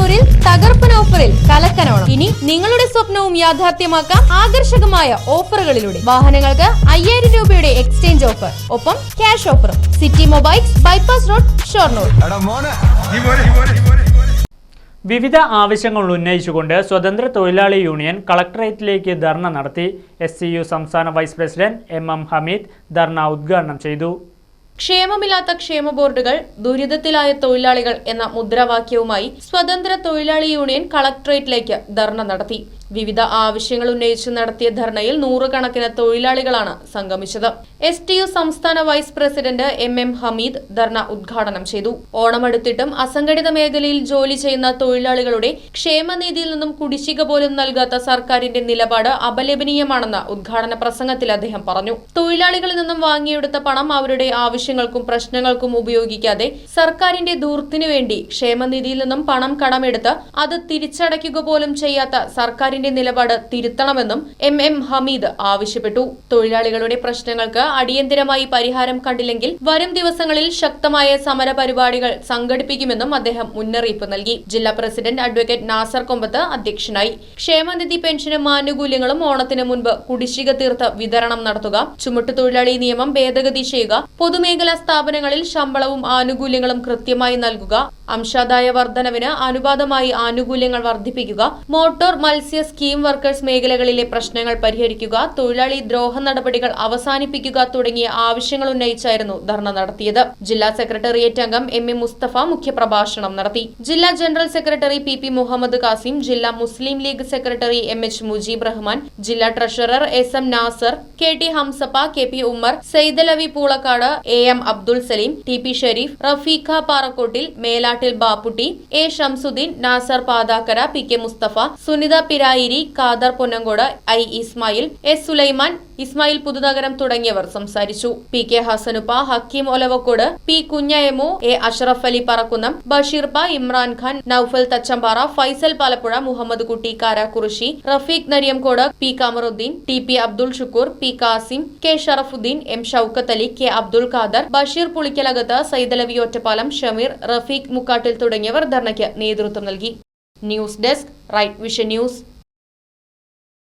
ഷൊർണൂരിൽ തകർപ്പൻ ഓഫറിൽ കലക്കനോണം. ഇനി നിങ്ങളുടെ സ്വപ്നവും യാഥാർത്ഥ്യമാക്കാം ആകർഷകമായ ഓഫറുകളിലൂടെ. വാഹനങ്ങൾക്ക് അയ്യായിരം രൂപയുടെ എക്സ്ചേഞ്ച് ഓഫർ. ഒപ്പം ക്യാഷ് ഓഫറും. City mobiles bypass road Shoranur. വിവിധ ആവശ്യങ്ങൾ ഉന്നയിച്ചുകൊണ്ട് സ്വതന്ത്ര തൊഴിലാളി യൂണിയൻ കളക്ടറേറ്റിലേക്ക് ധർണ നടത്തി. എസ് സി യു സംസ്ഥാന vice president M M Hameed dharna ഉദ്ഘാടനം ചെയ്തു. ക്ഷേമമില്ലാത്ത ക്ഷേമ ബോർഡുകൾ ദുരിതത്തിലായ തൊഴിലാളികൾ എന്ന മുദ്രാവാക്യവുമായി സ്വതന്ത്ര തൊഴിലാളി യൂണിയൻ കളക്ട്രേറ്റിലേക്ക് ധർണ നടത്തി. വിവിധ ആവശ്യങ്ങൾ ഉന്നയിച്ച് നടത്തിയ ധർണയിൽ നൂറുകണക്കിന് തൊഴിലാളികളാണ് സംഗമിച്ചത്. എസ് ടി യു സംസ്ഥാന vice president M M Hameed dharna ഉദ്ഘാടനം ചെയ്തു. ഓണമെടുത്തിട്ടും അസംഘടിത മേഖലയിൽ ജോലി ചെയ്യുന്ന തൊഴിലാളികളുടെ ക്ഷേമനിധിയിൽ നിന്നും കുടിശ്ശിക പോലും നൽകാത്ത സർക്കാരിന്റെ നിലപാട് അപലപനീയമാണെന്ന് ഉദ്ഘാടന പ്രസംഗത്തിൽ അദ്ദേഹം പറഞ്ഞു. തൊഴിലാളികളിൽ നിന്നും വാങ്ങിയെടുത്ത പണം അവരുടെ ആവശ്യങ്ങൾക്കും പ്രശ്നങ്ങൾക്കും ഉപയോഗിക്കാതെ സർക്കാരിന്റെ ദൂർത്തിനു വേണ്ടി ക്ഷേമനിധിയിൽ നിന്നും പണം കടമെടുത്ത് അത് തിരിച്ചടയ്ക്കുക പോലും ചെയ്യാത്ത സർക്കാരിന്റെ നിലപാട് തിരുത്തണമെന്നും എം എം ഹമീദ് ആവശ്യപ്പെട്ടു. തൊഴിലാളികളുടെ പ്രശ്നങ്ങൾക്ക് അടിയന്തിരമായി പരിഹാരം കണ്ടില്ലെങ്കിൽ വരും ദിവസങ്ങളിൽ ശക്തമായ സമര പരിപാടികൾ സംഘടിപ്പിക്കുമെന്നും അദ്ദേഹം മുന്നറിയിപ്പ് നൽകി. ജില്ലാ പ്രസിഡന്റ് അഡ്വക്കേറ്റ് നാസർ കൊമ്പത്ത് അധ്യക്ഷനായി. ക്ഷേമനിധി പെൻഷനും ആനുകൂല്യങ്ങളും ഓണത്തിന് മുൻപ് കുടിശ്ശിക തീർത്ത് വിതരണം നടത്തുക. ചുമട്ടുതൊഴിലാളി നിയമം ഭേദഗതി ചെയ്യുക. പൊതുമേഖലാ സ്ഥാപനങ്ങളിൽ ശമ്പളവും ആനുകൂല്യങ്ങളും കൃത്യമായി നൽകുക. അംശാദായ വർധനവിന് അനുപാതമായി ആനുകൂല്യങ്ങൾ വർദ്ധിപ്പിക്കുക. മോട്ടോർ മത്സ്യ സ്കീം വർക്കേഴ്സ് മേഖലകളിലെ പ്രശ്നങ്ങൾ പരിഹരിക്കുക തൊഴിലാളി ദ്രോഹ നടപടികൾ അവസാനിപ്പിക്കുക തുടങ്ങിയ ആവശ്യങ്ങൾ ഉന്നയിച്ചായിരുന്നു ധർണ നടത്തിയത്. ജില്ലാ സെക്രട്ടേറിയറ്റ് അംഗം എം എ മുസ്തഫ മുഖ്യപ്രഭാഷണം നടത്തി. ജില്ലാ general secretary P P Muhammad Kasim ജില്ലാ Muslim League secretary M H Mujeeb Rahman ജില്ലാ treasurer S M Nasar K T Hamsappa K P Ummer Saidalavi Poolakkad A M Abdul Saleem T P Shareef Rafeeqa Parakkottil Melattil Bapputty A Shamsuddeen Nasar Pathakkara P K Mustafa Sunitha Pirayiri Khader Ponnankode I Ismail S Sulaiman Ismail Puthunagaram തുടങ്ങിയവർ സംസാരിച്ചു. P K Hasanuppa Hakeem Olavakkode P Kunhayamu A Ashraf Ali Parakkunnam ബഷീർപ്പ Imran Khan Noufal Thachampara Faisal Palappuzha Muhammad Kutty Karakurissi Rafeeq Nariyamcode P Kamaruddin T P Abdul Shukkur P Kasim K Sharafuddin M Shoukath Ali K Abdul Khader Basheer Pulikkalakath Saidalavi Ottapalam Shameer Rafeeq Mukkattil തുടങ്ങിയവർ ധർണയ്ക്ക് നേതൃത്വം നൽകി. News desk right vision news.